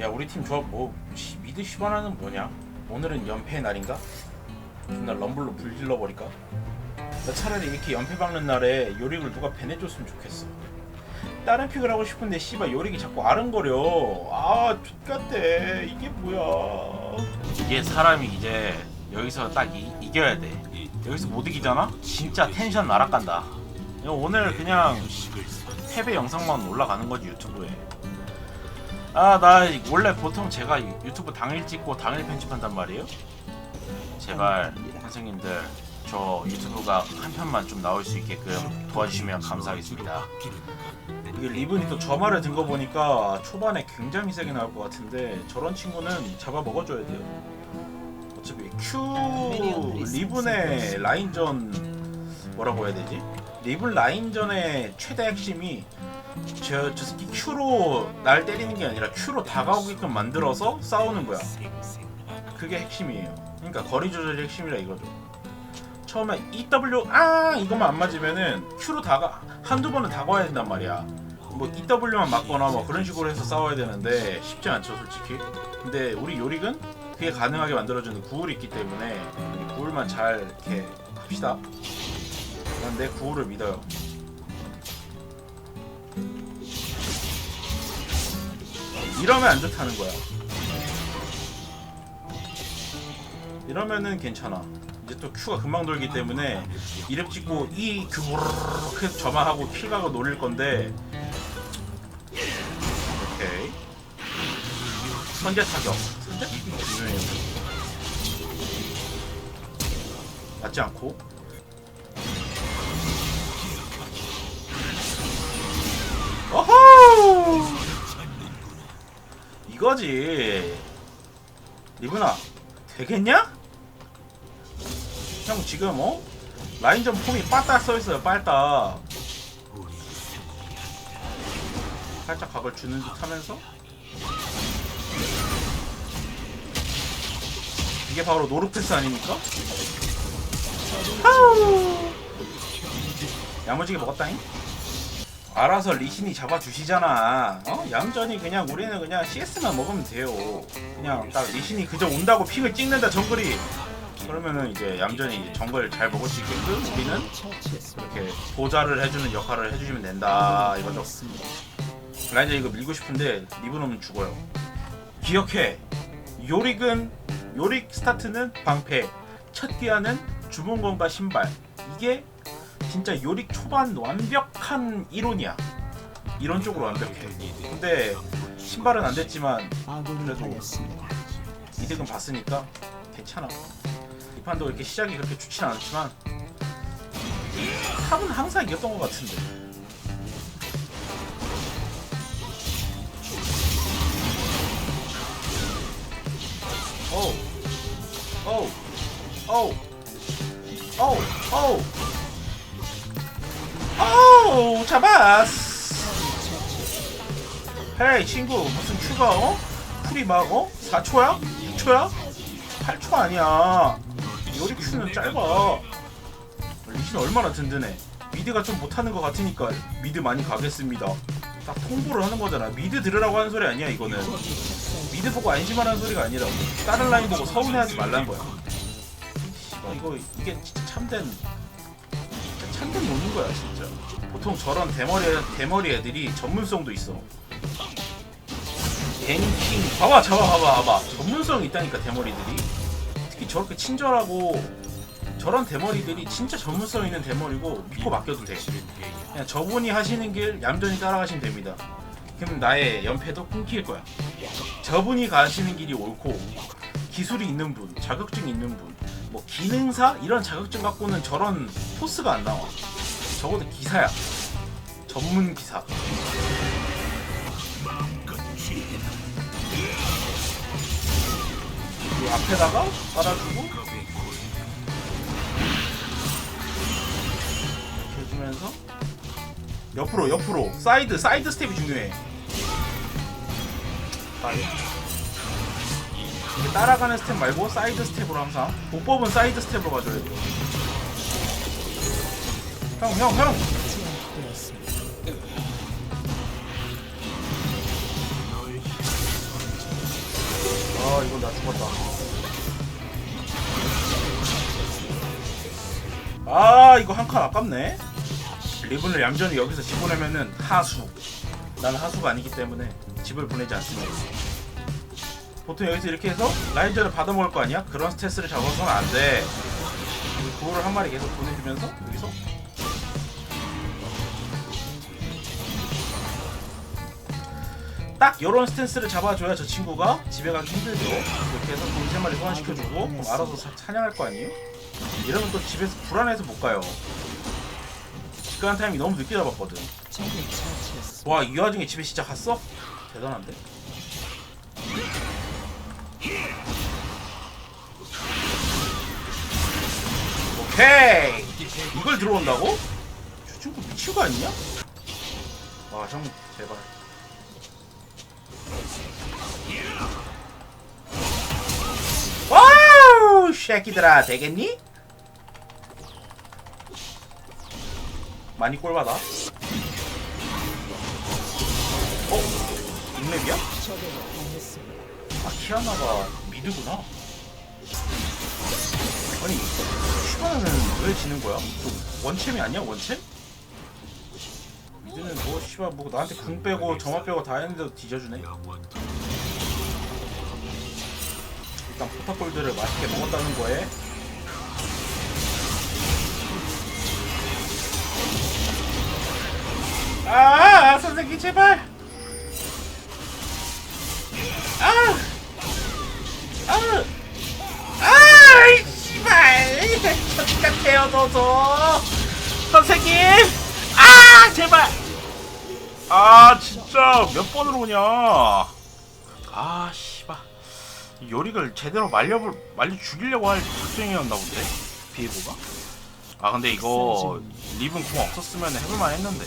야 우리 팀 조합 뭐 시- 미드 시바나는 뭐냐? 오늘은 연패의 날인가? 존나 럼블로 불질러 버릴까? 나 차라리 이렇게 연패 박는 날에 요릭을 누가 배내줬으면 좋겠어. 다른 픽을 하고 싶은데 씨발 요릭이 자꾸 아른거려. 아 X같대 이게 뭐야? 이게 사람이 이제 여기서 딱 이, 이겨야 돼. 여기서 못 이기잖아? 진짜 텐션 날아간다. 오늘 그냥 패배 영상만 올라가는 거지 유튜브에. 아 나 원래 보통 제가 유- 유튜브 당일 찍고 당일 편집한단 말이에요. 제발 선생님들 저 유튜브가 한 편만 좀 나올 수 있게끔 도와주시면 감사하겠습니다. 이게 리븐이 또 저 말을 든 거 보니까 초반에 굉장히 세게 나올 것 같은데 저런 친구는 잡아 먹어줘야 돼요. 어차피 Q 리븐의 라인전 뭐라고 해야 되지? 리븐 라인전의 최대 핵심이 저, 저 새끼 Q로 날 때리는 게 아니라 Q로 다가오게끔 만들어서 싸우는 거야. 그게 핵심이에요. 그러니까 거리 조절이 핵심이라 이거죠. 처음에 EW 아 이것만 안 맞으면은 Q로 다가 한두 번은 다가와야 된단 말이야. 뭐 EW만 맞거나 뭐 그런 식으로 해서 싸워야 되는데 쉽지 않죠 솔직히. 근데 우리 요릭은 그게 가능하게 만들어주는 구울이 있기 때문에 이 구울만 잘 이렇게 합시다. 난 내 구울을 믿어요. 이러면 안 좋다는 거야. 이러면은 괜찮아. 이제 또 Q가 금방 돌기 때문에 이랩 찍고 이 그르륵 해서 저만 하고 킬각을 노릴 건데. 오케이. 선제 타격. 선제 유명해요 맞지 않고 이거지 리브나 되겠냐? 형 지금 어? 라인전 폼이 빠딱 써있어요 빨딱 살짝 각을 주는 듯 하면서 이게 바로 노르패스 아닙니까? 하우 야무지게 먹었다잉 알아서 리신이 잡아주시잖아 어? 얌전히 그냥 우리는 그냥 CS만 먹으면 돼요 그냥 딱 리신이 그저 온다고 픽을 찍는다 정글이 그러면은 이제 얌전히 정글 잘 먹을 수 있게끔 우리는 이렇게 보좌를 해주는 역할을 해주시면 된다 이거죠. 라이저 이거 밀고 싶은데 오면 죽어요. 기억해. 요릭은 요릭 스타트는 방패, 첫 기아는 주문건과 신발. 이게 진짜 요릭 초반 완벽한 이론이야. 이론적으로 완벽해. 근데 신발은 안 됐지만 그래도 이득은 봤으니까 괜찮아. 이 판도 이렇게 시작이 그렇게 좋진 않았지만 탑은 항상 이겼던 것 같은데. 오, 오, 오, 오, 오, 오, 잡았어. 헤이 친구 무슨 큐가 어? 풀이 막 어? 4초야? 6초야? 8초 아니야 요리 큐는 짧아 리신 얼마나 든든해 미드가 좀 못하는 것 같으니까 미드 많이 가겠습니다 딱 통보를 하는 거잖아 미드 들으라고 하는 소리 아니야 이거는 미드 보고 안심하라는 소리가 아니라 다른 라인 보고 서운해하지 말라는 거야 이거 이게 참된 거야 진짜. 보통 저런 대머리 대머리 애들이 전문성도 있어. 뱅킹. 봐봐 잡아 봐봐 봐봐. 전문성 있다니까 대머리들이. 특히 저렇게 친절하고 저런 대머리들이 진짜 전문성 있는 대머리고 믿고 맡겨도 돼. 그냥 저분이 하시는 길 얌전히 따라가시면 됩니다. 그럼 나의 연패도 끊길 거야. 저분이 가시는 길이 옳고 기술이 있는 분 자격증 있는 분뭐 기능사? 이런 자격증 갖고는 저런 포스가 안 나와 적어도 기사야. 전문 기사. 이 앞에다가 깔아주고 이렇게 해주면서 옆으로 옆으로. 사이드 사이드 스텝이 중요해. 이게 따라가는 스텝 말고 사이드 스텝으로 항상. 보법은 사이드 스텝으로 가줘야 돼 형, 형, 형! 아 이건 나 죽었다. 아 이거 한 칸 아깝네. 리븐을 얌전히 여기서 집어내면은 하수. 나는 하수가 아니기 때문에 집을 보내지 않습니다. 보통 여기서 이렇게 해서 라인전을 받아먹을 거 아니야? 그런 스트레스를 잡아서는 안 돼. 구호를 한 마리 계속 보내주면서 여기서 딱 이런 스탠스를 잡아줘야 저 친구가 집에 가기 힘들죠. 이렇게 해서 곰세 마리 소환시켜주고 알아서 사- 사냥할 거 아니에요? 이러면 또 집에서 불안해서 못 가요. 집 가는 타이밍이 너무 늦게 잡았거든. 와, 이 와중에 집에 진짜 갔어? 대단한데? 오케이! 이걸 들어온다고? 저 친구 미친 거 아니냐? 와, 형, 제발. 와우 새끼들아 되겠니? 많이 꼴받아 어? 인맵이야? 아 키아나가 미드구나 아니 슈가는 왜 지는 거야? 저 원챔이 아니야 원챔? 미드는 뭐 씨발 뭐 나한테 궁 빼고 점화 빼고 다 했는데도 뒤져주네 일단 포탑골드를 맛있게 먹었다는 거에. 아 선생님 제발! 아! 아! 아! 이 씨발! 저기가 태어져서 선생님! 아 제발! 아 진짜 몇 번으로 오냐? 아 씨발 이 요릭을 제대로 말려 말려 죽이려고 할 작전이었나 본데? 비에고가? 아 근데 이거 리븐 궁 없었으면 해볼만 했는데.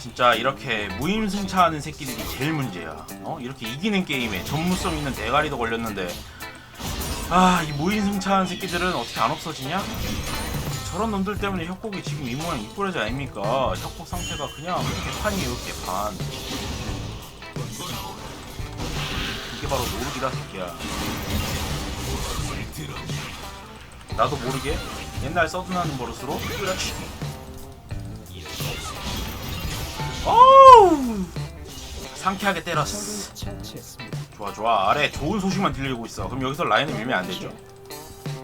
진짜 이렇게 무임승차하는 새끼들이 제일 문제야. 어? 이렇게 이기는 게임에 전문성 있는 대가리도 걸렸는데. 아 이 무임승차한 새끼들은 어떻게 안 없어지냐? 저런 놈들 때문에 협곡이 지금 이 모양 이꾸라지 아닙니까? 협곡 상태가 그냥 개판이에요 개판 바로 모르기다 새끼야. 나도 모르게 옛날 서든하는 버릇으로 어우! 상쾌하게 때렸어. 좋아 좋아. 아래 좋은 소식만 들리고 있어. 그럼 여기서 라인을 밀면 안 되죠?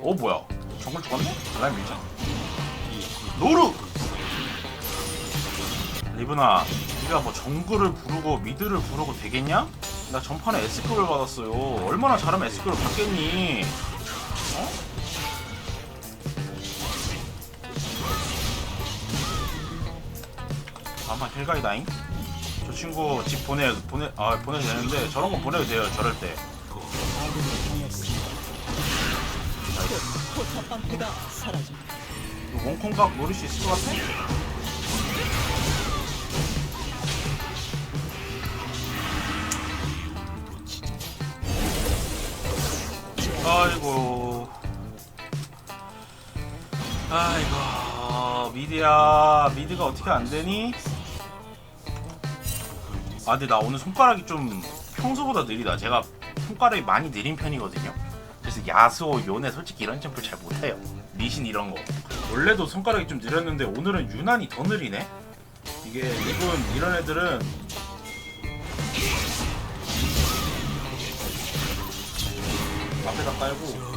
어 뭐야? 정글 죽었네? 라인 밀자. 노루! 리브나 네가 뭐 정글을 부르고 미드를 부르고 되겠냐? 나 전판에 S급을 받았어요. 얼마나 잘하면 S급을 받겠니? 어? 아마 헬가이다잉? 저 친구 집 보내 보내 아 보내도 되는데 저런 건 보내도 돼요 저럴 때. 이거 원콩각 노릴 수 있을 것 같아? 아이고. 아이고 미드야. 미드가 어떻게 안 되니? 아 근데 나 오늘 손가락이 좀 평소보다 느리다. 제가 손가락이 많이 느린 편이거든요. 그래서 야수호 요네 솔직히 이런 점프 잘 못해요. 리신 이런 거. 원래도 손가락이 좀 느렸는데 오늘은 유난히 더 느리네. 이게 이분 이런 애들은 앞에다 깔고.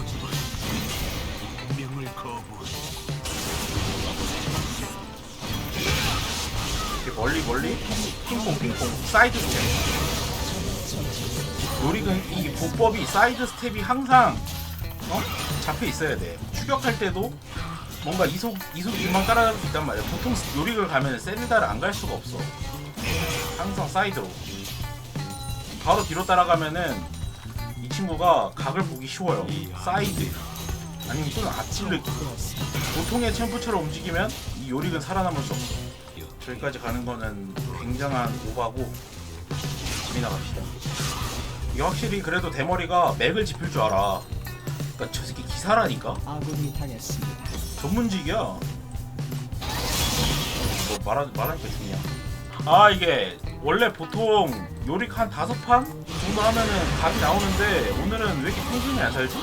이렇게 멀리 멀리. 핑퐁 핑퐁. 사이드 스텝. 요릭은 이 보법이 사이드 스텝이 항상 어? 잡혀 있어야 돼. 추격할 때도 뭔가 이속 이속만 깔아줄 수 있단 말이야. 보통 요릭을 가면 세르다를 안 갈 수가 없어. 항상 사이드로. 바로 뒤로 따라가면은 이 친구가 각을 보기 쉬워요. 사이드. 아니면 또는 아찔르기 보통의 챔프처럼 움직이면 이 요릭은 살아남을 수 없어 저기까지 가는 거는 굉장한 오바고 집이나 갑시다. 이게 확실히 그래도 대머리가 맥을 짚을 줄 알아. 그러니까 저 새끼 기사라니까? 아군이 당했습니다. 전문직이야 뭐 말하, 말하니까 중이야 아 이게 원래 보통 요릭 한 다섯 판 정도 하면은 각이 나오는데 오늘은 왜 이렇게 평균이 안 살지?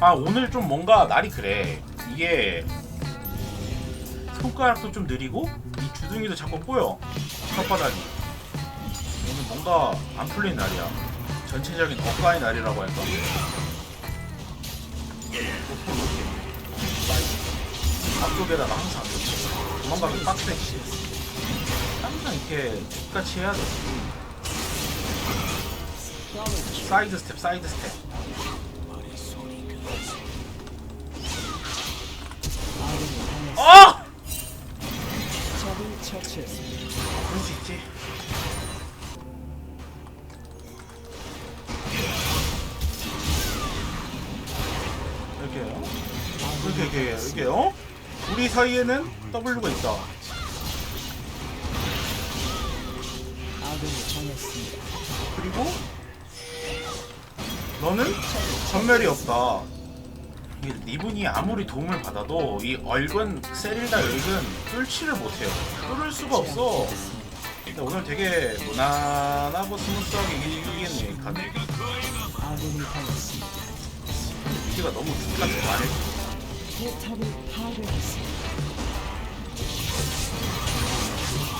아 오늘 좀 뭔가 날이 그래. 이게 손가락도 좀 느리고 이 주둥이도 자꾸 꼬여. 혓바닥이. 오늘 뭔가 안 풀린 날이야. 전체적인 엇가의 날이라고 할까? 앞쪽에다가 항상 도망가기 빡세 항상 이렇게 똑같이 해야 돼 사이드 스텝 사이드 스텝 어! 적을. 그럴 수 있지 이렇게요 이렇게 이렇게 이렇게 어? 우리 사이에는 W가 있다 당했습니다. 그리고 너는 전멸이 없다. 이 리븐이 아무리 도움을 받아도 이 얼건 세릴다 열근 뚫지를 못해요. 뚫을 수가 없어. 근데 오늘 되게 무난하고 스무스하게 이기겠네 이 카드. 아군이 당했습니다. 위기가 너무 죽같이 많이. 포탑을 파괴했습니다.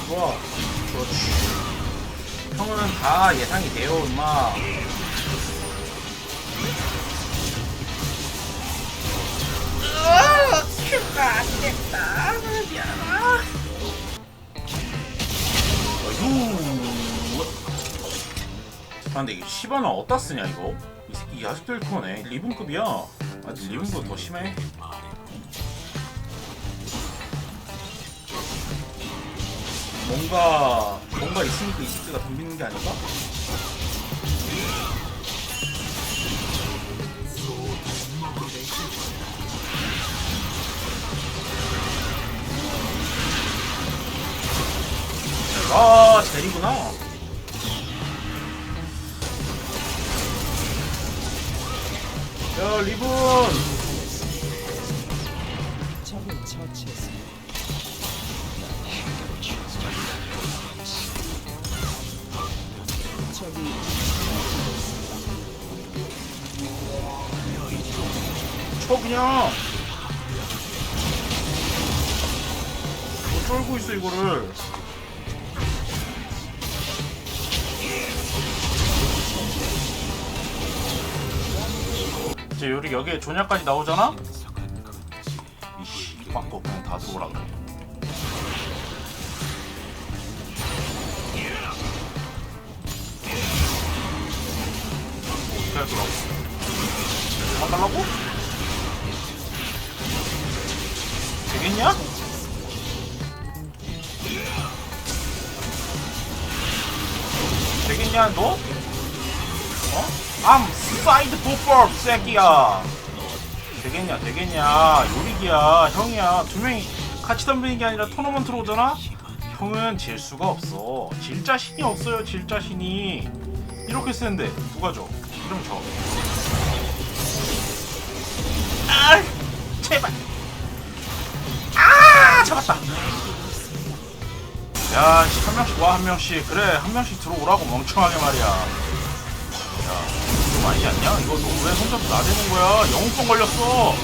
좋아. 그렇지. 형은 다 예상이 돼요, 엄마. 아 근데 이게 시바나 어디다 쓰냐 이거? 이 새끼 아직도 1코네. 리븐급이야. 아 근데 리븐급 더 심해 뭔가 뭔가 있으니까 이 새끼가 덤비는 게 아닐까? 아 제리구나 야 리본 적을 처치했습니다. 쳐 그냥. 뭐 쫄고 있어 이거를. 이제 요리 여기에 조냐까지 나오잖아? 이씨 빵도 그냥 다 들어오라 그래 할 거라고 도망달라고? 되겠냐? 되겠냐 너? 어? 암 사이드 포퍼 새끼야 되겠냐 되겠냐 요리기야 형이야 두 명이 같이 덤비는 게 아니라 토너먼트로 오잖아? 형은 질 수가 없어 질 자신이 없어요 질 자신이 이렇게 센데 누가 줘? 이러면 져 아, 제발. 아, 잡았다. 야, 씨, 한 명씩 와, 한 명씩. 그래, 한 명씩 들어오라고 멍청하게 말이야. 야, 좀 아니지 않냐? 이거 너 왜 혼자서 나대는 거야? 영웅병 걸렸어.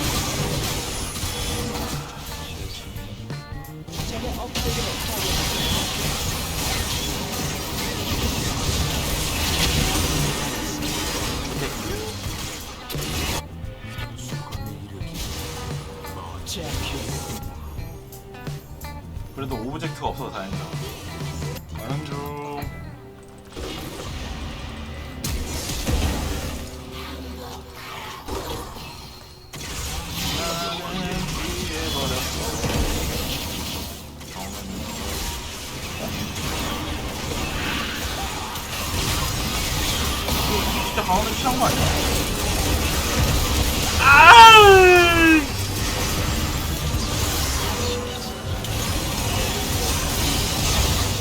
강원은 취한 거 아니야? 아으!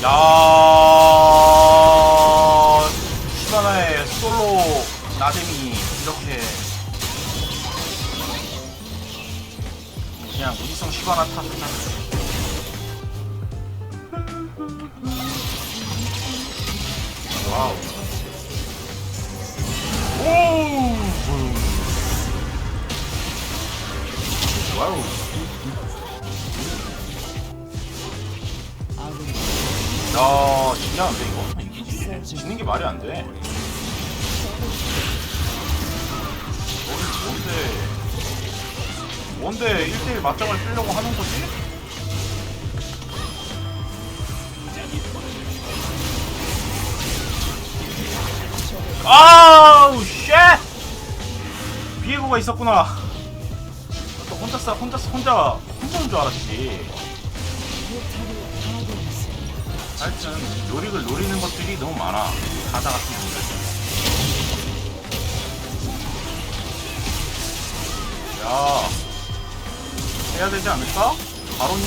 야 시바나의 솔로 나댐이 이렇게 그냥 무지성 시바나 탓을 와우. 야, 신기한데 이거? 이기지? 지는 게 말이 안 돼. 뭔데? 뭔데 1대1 맞짱을 뜨려고 하는 거지? 아우 쉣! 비에고가 있었구나. 또 혼자 싸 혼자 싸 혼자 혼자인 줄 알았지. 하여튼 요릭을 노리는 것들이 너무 많아. 가자 같은 분들. 야, 해야 되지 않을까? 바로니.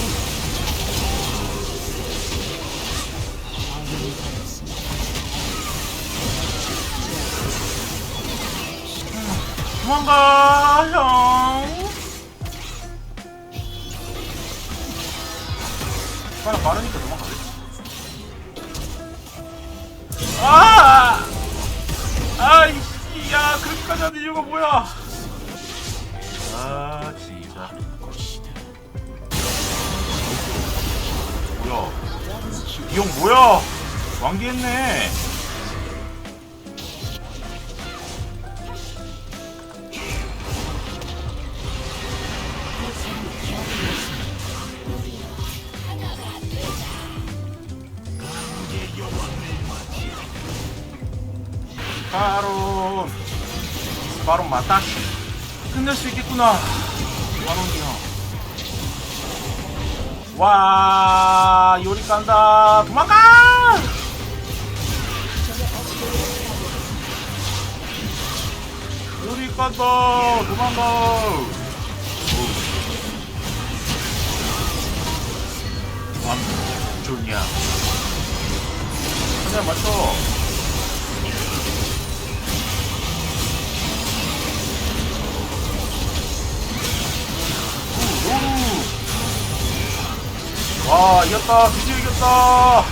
도망가, 형. 뭐야? 아, 진짜. 뭐야? 이 형 뭐야? 완기했네. 바론 바론 맞다? 끝낼 수 있겠구나. 바론이요 와 요리 깐다. 도망가! 요리 깐다. 도망가. 암 좋냐. 그냥 맞춰 와 이겼다. 드디어 이겼다.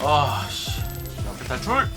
아씨. 연패 탈출